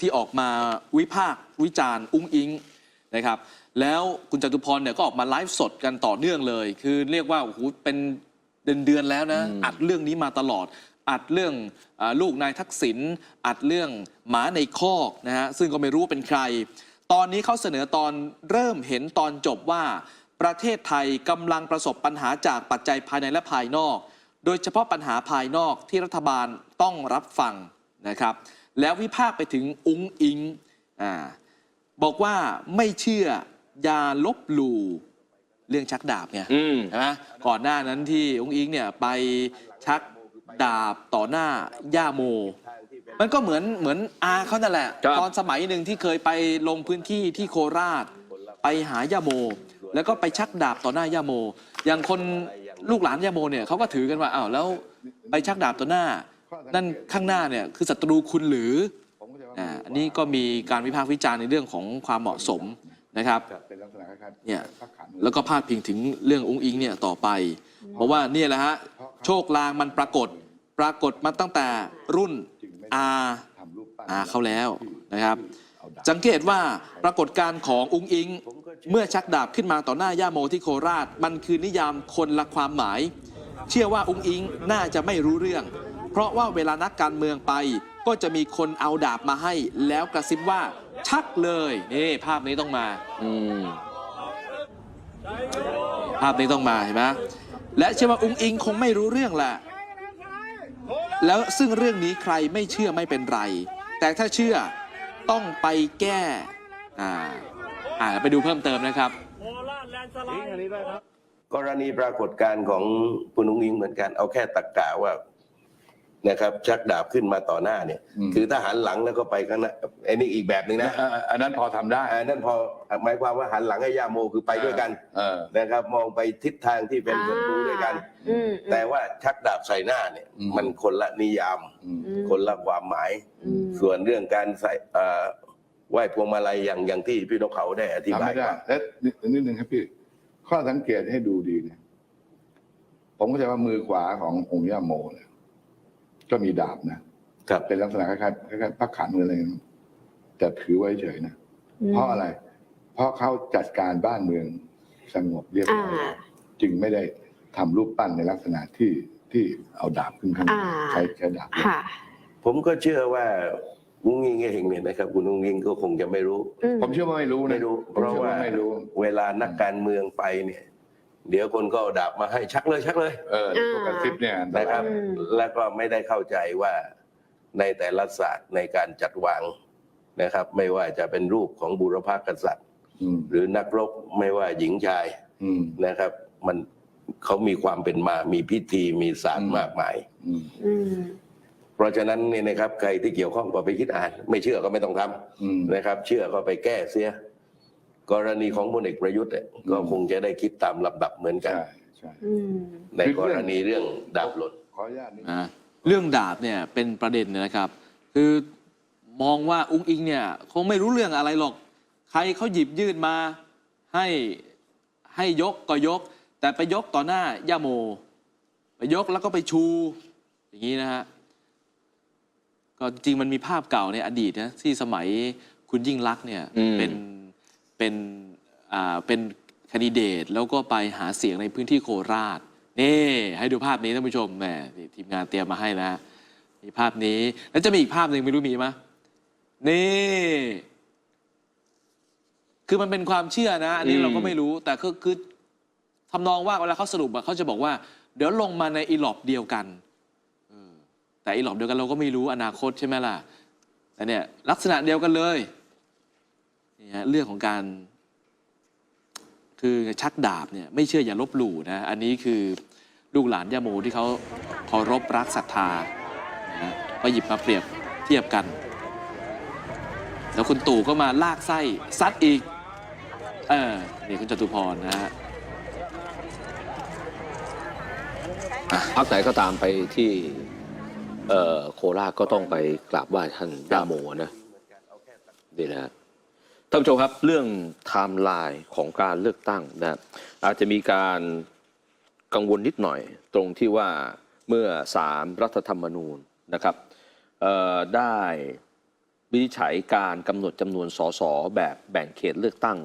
ที่ออกมาวิพากษ์วิจารณ์อุ้งอิงนะครับ แล้วคุณจตุพรเนี่ยก็ออกมาไลฟ์สดกันต่อเนื่องเลย คือเรียกว่าโอ้โหเป็นเดือนเดือนๆแล้วนะอัดเรื่องนี้มาตลอด อัดเรื่องอาลูกนายทักษิณอัดเรื่องหมาในคอกนะฮะซึ่งก็ไม่รู้ว่าเป็นใคร ตอนนี้เขาเสนอตอนเริ่มเห็นตอนจบว่าประเทศไทยกำลังประสบปัญหาจากปัจจัยภายในและภายนอก โดยเฉพาะปัญหาภายนอกที่รัฐบาลต้องรับฟังนะครับ แล้ววิพากษ์ไปถึงอุ้งอิงอ่าบอกว่าไม่เชื่ออย่าลบหลู่เรื่องชักดาบไงอืม ใช่ไหมก่อนหน้านั้นที่อุ้งอิงเนี่ยไปชักดาบต่อหน้าย่าโม มันก็เหมือนเหมือนอาเขานั่นแหละ ครับ ตอนสมัยหนึ่งที่เคยไปลงพื้นที่ที่โคราช ไปหาย่าโม แล้วก็ไปชักดาบต่อหน้าย่าโม อย่างคนลูกหลานย่าโมเนี่ยเขาก็ถือกันว่าอ้าวแล้วไปชักดาบต่อหน้า นั่นข้างหน้าเนี่ยคือศัตรูคุณหรืออ่าอันนี้ก็มีการวิพากษ์วิจารณ์ในเรื่องของความเหมาะสมนะครับเป็นลักษณะคล้ายๆเนี่ยพักขันแล้วก็พาดพิงถึงเรื่ององค์อิงเนี่ยต่อไป เพราะว่าเนี่ยแหละฮะโชคลางมันปรากฏปรากฏมาตั้งแต่รุ่นอาทำรูปปั้นอาเขาแล้วนะครับเอาดาบสังเกตว่าปรากฏการณ์ขององค์อิง เมื่อชักดาบขึ้นมาต่อหน้าย่าโมที่โคราช มันคือนิยามคนละความหมาย เชื่อว่าองค์อิงน่าจะไม่รู้เรื่อง เพราะว่าเวลานักการเมืองไป ก็จะมีคนเอาดาบมาให้ แล้วกระซิบว่า ชักเลยนี่ภาพนี้ต้องมาอืมภาพนี้ต้องมาเห็นไหมและเชื่อว่าองค์อิงคงไม่รู้เรื่องแหละแล้วซึ่งเรื่องนี้ใครไม่เชื่อไม่เป็นไร แต่ถ้าเชื่อต้องไปแก้อ่าอ่าไปดูเพิ่มเติมนะครับกรณีปรากฏการณ์ของคุณนุ้งอิงเหมือนกันเอาแค่ตักกะว่า นะครับชักดาบขึ้นมาต่อหน้าเนี่ยอืมคือถ้าหันหลังแล้วก็ไปข้างหน้าไอ้นี่อีกแบบหนึ่งนะอ่าอันนั้นพอทำได้อันนั้นพอหมายความว่าหันหลังให้ย่าโมคือไปด้วยกันเออนะครับ มองไปทิศทางที่เป็นศัตรูด้วยกันอืมแต่ว่าชักดาบใส่หน้าเนี่ยอืมมันคนละนิยามอืมอืมคนละความหมายอืมส่วนเรื่องการใส่เอ่อไหว้พวงมาลัยอย่างอย่างที่พี่นกเขาได้อธิทำบายไม่ได้ว่าและนิดนึงครับพี่ข้อสังเกตให้ดูดีเนี่ยผมเข้าใจว่ามือขวาขององค์ย่าโมเนี่ย ก็มีดาบนะครับเป็นลักษณะคล้ายๆคล้ายๆพักขันมืออะไรอย่างนั้นแต่ถือไว้เฉยนะ เพราะอะไร เพราะเขาจัดการบ้านเมืองสงบเรียบร้อยอ่าจึงไม่ได้ทำรูปปั้นในลักษณะที่ที่เอาดาบขึ้นข้างบนอ่าใช้ใช้ดาบค่ะผมก็เชื่อว่าอุ้งอิงเองเนี่ยนะครับคุณอุ้งอิงก็คงจะไม่รู้อืมผมเชื่อว่าไม่รู้นะไม่รู้ผมเพราะเชื่อว่าว่าไม่รู้เวลานักการเมืองไปเนี่ย เดี๋ยวคนก็เอาดาบมาให้ชักเลยชักเลย เออพวกกระซิบเนี่ยอันตนะครารัยบอืม แล้วก็ไม่ได้เข้าใจว่าในแต่ละศาสตร์ในการจัดวางนะครับ ไม่ว่าจะเป็นรูปของบุรพากษัตริย์ อืมหรือนักรบไม่ว่าหญิงชายอืมนะครับ มันเขามีความเป็นมา มีพิธีมีศาสตอืร์มมากมาย อืมอืม เพราะฉะนั้นเนี่ยนะครับใครที่เกี่ยวข้องก็ไปคิดอ่าน ไม่เชื่อก็ไม่ต้องทำอืมนะครับ เชื่อก็ไปแก้เสีย กรณีของพลเอกประยุทธ์เนี่ยก็คงจะได้คิดตามลำดับเหมือนกัน ใช่ใช่อืม ในกรณีเรื่องดาบหล่น ขออนุญาตนิด อ่าเรื่องดาบเนี่ยเป็นประเด็นนะครับ คือมองว่าอุ้งอิงเนี่ยคงไม่รู้เรื่องอะไรหรอก ใครเขาหยิบยื่นมาให้ให้ยกก็ยก แต่ไปยกต่อหน้าย่าโม ไปยกแล้วก็ไปชู อย่างนี้นะฮะก็จริงมันมีภาพเก่าในอดีตนะที่สมัยคุณยิ่งรักษณ์เนี่ยอืม เป็น เป็นอ่าเป็นแคนดิเดตแล้วก็ไปหาเสียงในพื้นที่โคราชนี่ให้ดูภาพนี้ท่านผู้ชมแหมนี่ทีมงานเตรียมมาให้นะฮะมีภาพนี้แล้วจะมีอีกภาพหนึ่งไม่รู้มีไหมยนี่ คือมันเป็นความเชื่อนะอันนี้อืม เราก็ไม่รู้แต่คือคือทำนองว่าเวลาเขาสรุปอะเขาจะบอกว่า เดี๋ยวลงมาในอีหลอบเดียวกันเออแต่อีหลอบเดียวกันเราก็ไม่รู้อนาคตใช่ไหมล่ะแต่เนี่ยลักษณะเดียวกันเลย นี่ฮะเรื่องของการคือชักดาบเนี่ยไม่เชื่ออย่าลบหลู่นะ อันนี้คือลูกหลานย่าโมที่เขาเคารพรักศรัทธานะก็หยิบมาเปรียบเทียบกัน แล้วคุณตู่ก็มาลากไส้ซัดอีก เออนี่คุณจตุพรนะฮะพักไหนก็ตามไปที่เอ่อโคราชก็ต้องไปกราบไหว้ท่านย่าโมนะนี่นะฮะ ท่านผู้ชมครับเรื่องไทม์ไลน์ของการเลือกตั้งนะอาจจะมีการกังวลนิดหน่อย ตรงที่ว่าเมื่อสามรัฐธรรมนูญนะครับได้วินิจฉัยการกำหนดจำนวนสสแบบแบ่งเขตเลือกตั้ง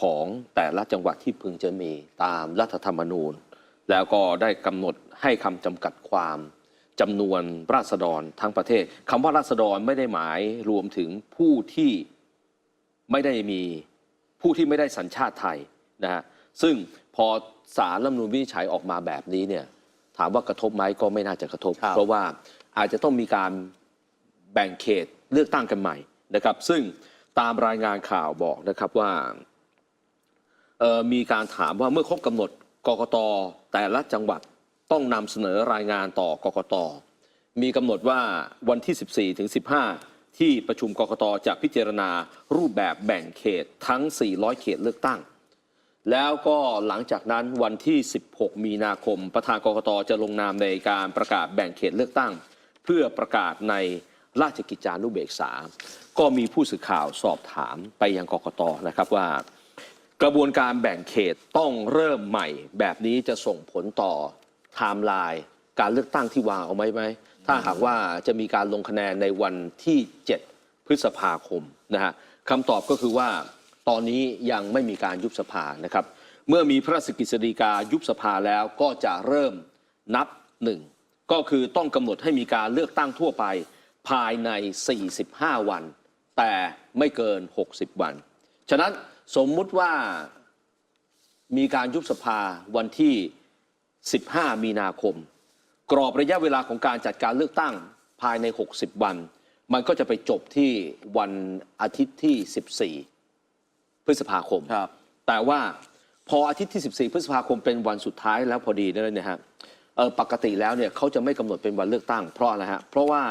ของแต่ละจังหวัดที่พึงจะมีตามรัฐธรรมนูญ แล้วก็ได้กำหนดให้คำจำกัดความจำนวนราษฎรทั้งประเทศคำว่าราษฎรไม่ได้หมายรวมถึงผู้ที่ ไม่ได้มีผู้ที่ไม่ได้สัญชาติไทยนะฮะซึ่งพอสารรัฐธรรมนูญวินิจฉัยออกมาแบบนี้เนี่ยถามว่ากระทบไหมก็ไม่น่าจะกระทบครับเพราะว่าอาจจะต้องมีการแบ่งเขตเลือกตั้งกันใหม่นะครับ ซึ่งตามรายงานข่าวบอกนะครับว่าเอ่อมีการถามว่าเมื่อครบกำหนดกกตแต่ละจังหวัดต้องนำเสนอรายงานต่อกกตมีกำหนดว่าวันที่ 14ถึง15 ที่ประชุมกกตจะพิจารณารูปแบบแบ่งเขตทั้ง 400 เขตเลือกตั้ง แล้วก็หลังจากนั้นวันที่ 16 มีนาคม ประธานกกตจะลงนามในการประกาศแบ่งเขตเลือกตั้ง เพื่อประกาศในราชกิจจานุเบกษา ก็มีผู้สื่อข่าวสอบถามไปยังกกตนะครับว่า กระบวนการแบ่งเขตต้องเริ่มใหม่ แบบนี้จะส่งผลต่อไทม์ไลน์การเลือกตั้งที่วางเอาไว้ไหม ถ้าหากว่าจะมีการลงคะแนนในวันที่ 7 พฤษภาคมนะฮะคำตอบก็คือว่าตอนนี้ยังไม่มีการยุบสภานะครับ เมื่อมีพระราชกฤษฎีกายุบสภาแล้วก็จะเริ่มนับหนึ่งก็คือต้องกำหนดให้มีการเลือกตั้งทั่วไปภายใน 45 วัน แต่ไม่เกิน 60 วัน ฉะนั้นสมมุติว่ามีการยุบสภาวันที่ 15 มีนาคม กรอบระยะเวลาของการจัดการเลือกตั้งภายใน 60 วัน มันก็จะไปจบที่วันอาทิตย์ที่ 14 พฤษภาคมครับ แต่ว่าพออาทิตย์ที่ 14 พฤษภาคมเป็นวันสุดท้ายแล้วพอดีนั่นเนี่ยฮะเออปกติแล้วเนี่ยเขาจะไม่กำหนดเป็นวันเลือกตั้งเพราะอะไรฮะเพราะว่า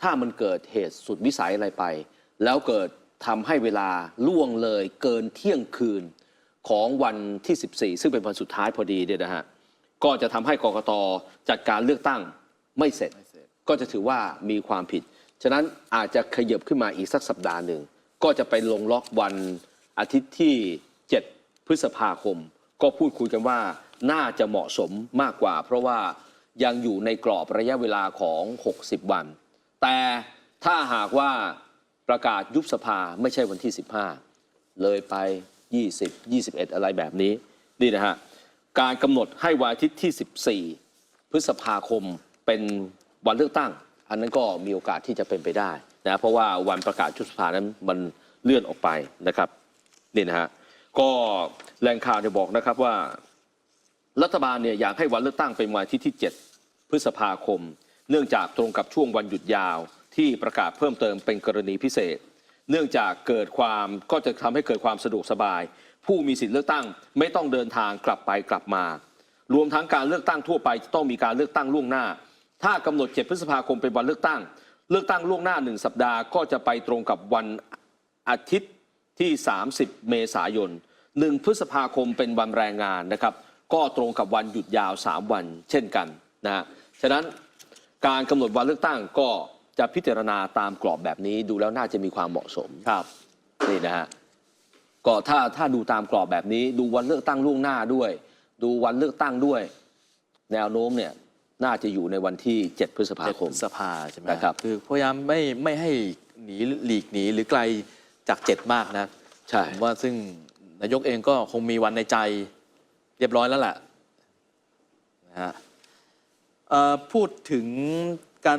ถ้ามันเกิดเหตุสุดวิสัยอะไรไป แล้วเกิดทำให้เวลาล่วงเลยเกินเที่ยงคืนของวันที่ 14 ซึ่งเป็นวันสุดท้ายพอดีเนี่ยนะฮะ ก็จะทำให้กกตจัดการเลือกตั้งไม่เสร็จไม่เสร็จ ก็จะถือว่ามีความผิด ฉะนั้นอาจจะขยับขึ้นมาอีกสักสัปดาห์หนึ่ง ก็จะไปลงล็อกวันอาทิตย์ที่ 7 พฤษภาคม ก็พูดคุยกันว่าน่าจะเหมาะสมมากกว่า เพราะว่ายังอยู่ในกรอบระยะเวลาของ 60 วัน แต่ถ้าหากว่าประกาศยุบสภาไม่ใช่วันที่ 15 เลยไป 20 21 อะไรแบบนี้ นี่นะฮะ การกำหนดให้วันอาทิตย์ที่ 14 พฤษภาคมเป็นวันเลือกตั้ง อันนั้นก็มีโอกาสที่จะเป็นไปได้นะเพราะว่าวันประกาศยุบสภานั้นมันเลื่อนออกไปนะครับนี่นะฮะก็แหล่งข่าวเนี่ยบอกนะครับว่า รัฐบาลเนี่ยอยากให้วันเลือกตั้งเป็นวันอาทิตย์ที่ 7 พฤษภาคม เนื่องจากตรงกับช่วงวันหยุดยาวที่ประกาศเพิ่มเติมเป็นกรณีพิเศษ เนื่องจากเกิดความก็จะทำให้เกิดความสะดวกสบาย ผู้มีสิทธิเลือกตั้งไม่ต้องเดินทางกลับไปกลับมา รวมทั้งการเลือกตั้งทั่วไปจะต้องมีการเลือกตั้งล่วงหน้า ถ้ากำหนด7พฤษภาคมเป็นวันเลือกตั้ง เลือกตั้งล่วงหน้า1สัปดาห์ก็จะไปตรงกับวันอาทิตย์ที่ 30 เมษายน1พฤษภาคมเป็นวันแรงงานนะครับ ก็ตรงกับวันหยุดยาว 3 วัน เช่นกันนะฮะฉะนั้นการกำหนดวันเลือกตั้งก็จะพิจารณาตามกรอบแบบนี้ดูแล้วน่าจะมีความเหมาะสมครับนี่นะฮะ ก็ถ้าถ้าดูตามกรอบแบบนี้ ดูวันเลือกตั้งล่วงหน้าด้วย ดูวันเลือกตั้งด้วย แนวโน้มเนี่ยน่าจะอยู่ในวันที่ 7 พฤษภาเจ็ดคพมฤษภาใช่ไหมนะครับคือพยายามไม่ไม่ให้หนีหลีกหนีหรือไกลจากเจ็ดมากนะใช่ผมว่าซึ่งนายกเองก็คงมีวันในใจเรียบร้อยแล้วแหละนะฮะเอ่อพูดถึงการ